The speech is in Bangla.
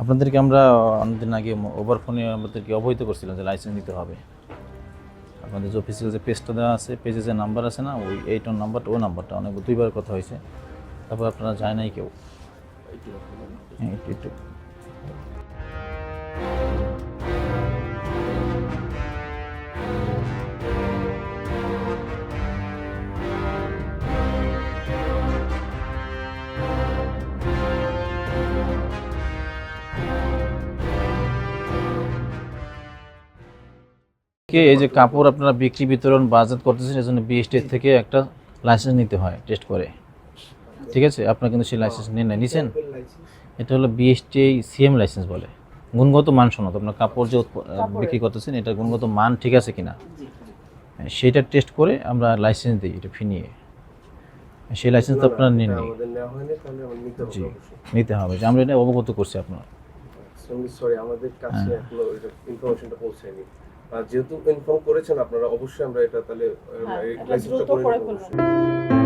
আপনাদেরকে আমরা অনেকদিন আগে ওভার ফোনে আমাদেরকে অবহিত করছিলাম যে লাইসেন্স নিতে হবে। আপনাদের যে অফিসিয়াল যে পেজটা দেওয়া আছে পেজে যে নাম্বার আছে না, ওই এইটার নাম্বারটা ও নাম্বারটা অনেক দুইবার কথা হয়েছে। তারপর আপনারা যায় নাই কেউ। হ্যাঁ একটু। কে এই যে কাপড় আপনারা বিক্রি বিতরণ বাজার করতেছেন এজন্য বিএসটি থেকে একটা লাইসেন্স নিতে হয় টেস্ট করে। ঠিক আছে? আপনারা কিন্তু সেই লাইসেন্স নিয়ে নেন নিছেন? এটা হলো বিএসটি সিএম লাইসেন্স বলে। গুণগত মান সনদ আপনার কাপড় যে বিক্রি করতেছেন এটা গুণগত মান ঠিক আছে কিনা? হ্যাঁ, সেটা টেস্ট করে আমরা লাইসেন্স দিই এটা ফি নিয়ে। সেই লাইসেন্স তো আপনারা নিন জি নিতে হবে। যে আমরা এটা অবগত করছি আপনার। সরি আমাদের কাছে হ্যাঁ। এখনও ইনফরমেশনটা পৌঁছায়নি। যেহেতু ইনফর্ম করেছেন আপনারা অবশ্যই আমরা এটা তাহলে হ্যাঁ, লাইসেন্সটা করে